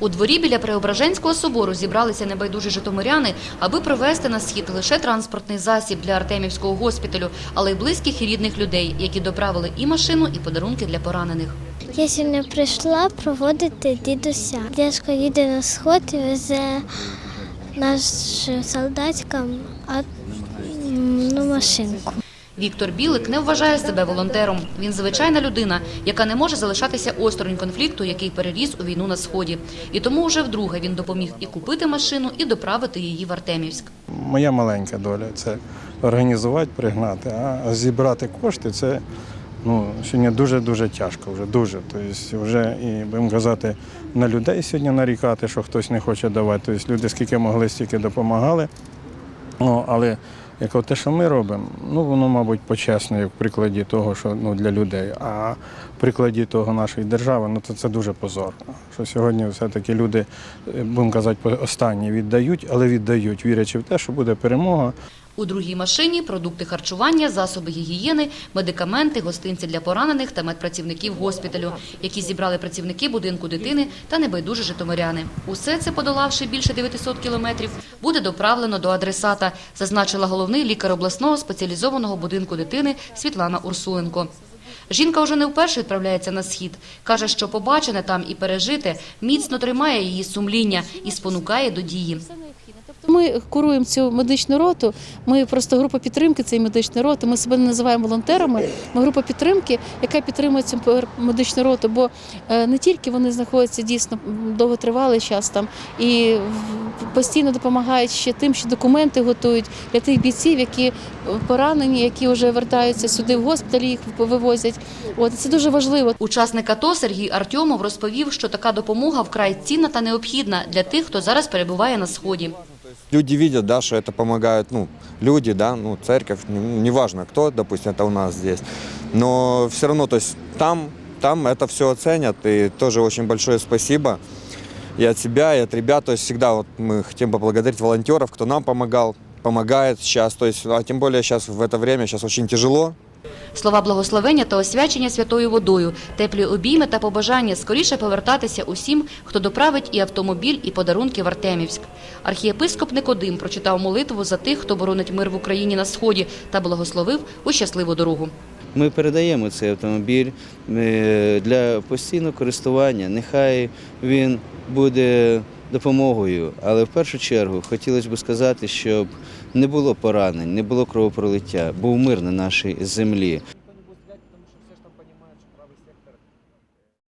У дворі біля Преображенського собору зібралися небайдужі житомиряни, аби провести на схід лише транспортний засіб для Артемівського госпіталю, але й близьких і рідних людей, які доправили і машину, і подарунки для поранених. Я сьогодні прийшла проводити дідуся. Дядько їде на сход і везе нашим солдатикам одну машинку. Віктор Білик не вважає себе волонтером. Він звичайна людина, яка не може залишатися осторонь конфлікту, який переріс у війну на сході. І тому вже вдруге він допоміг і купити машину, і доправити її в Артемівськ. Моя маленька доля це організувати, пригнати, а зібрати кошти це ну, сьогодні дуже-дуже тяжко, вже дуже. Тобто вже і будемо казати, на людей сьогодні нарікати, що хтось не хоче давати. Тобто люди скільки могли, стільки допомагали. Ну, але як те, що ми робимо, ну воно, мабуть, почесно, як в прикладі того, що ну, для людей. А в прикладі того нашої держави, ну то це дуже позорно. Що сьогодні все-таки люди, е, будемо казати, останні віддають, але віддають, вірячи в те, що буде перемога. У другій машині продукти харчування, засоби гігієни, медикаменти, гостинці для поранених та медпрацівників госпіталю, які зібрали працівники будинку дитини та небайдужі житомиряни. Усе це, подолавши більше 900 кілометрів, буде доправлено до адресата, зазначила головний лікар обласного спеціалізованого будинку дитини Світлана Урсуленко. Жінка вже не вперше відправляється на схід. Каже, що побачене там і пережите міцно тримає її сумління і спонукає до дії. Ми куруємо цю медичну роту. Ми просто група підтримки цієї медичної роти. Ми себе не називаємо волонтерами. Ми група підтримки, яка підтримує цю медичну роту. Бо е, не тільки вони знаходяться дійсно довготривалий час там і постійно допомагають ще тим, що документи готують для тих бійців, які поранені, які вже вертаються сюди в госпіталі, їх вивозять. От це дуже важливо. Учасник АТО Сергій Артьомов розповів, що така допомога вкрай цінна та необхідна для тих, хто зараз перебуває на сході. Люди видят, да, что это помогают, ну, люди, да, ну, церковь, ну, неважно кто, допустим, это у нас здесь. Но все равно, то есть там, там это все оценят, и тоже очень большое спасибо и от себя, и от ребят. То есть всегда вот мы хотим поблагодарить волонтеров, кто нам помогал, помогает сейчас. То есть, а тем более сейчас в это время, сейчас очень тяжело, Слова благословення та освячення святою водою, теплі обійми та побажання скоріше повертатися усім, хто доправить і автомобіль, і подарунки в Артемівськ. Архієпископ Никодим прочитав молитву за тих, хто боронить мир в Україні на сході, та благословив у щасливу дорогу. Ми передаємо цей автомобіль е, для постійного користування. Нехай він буде допомогою, але в першу чергу хотілося б сказати, щоб не було поранень, не було кровопролиття, був мир на нашій землі.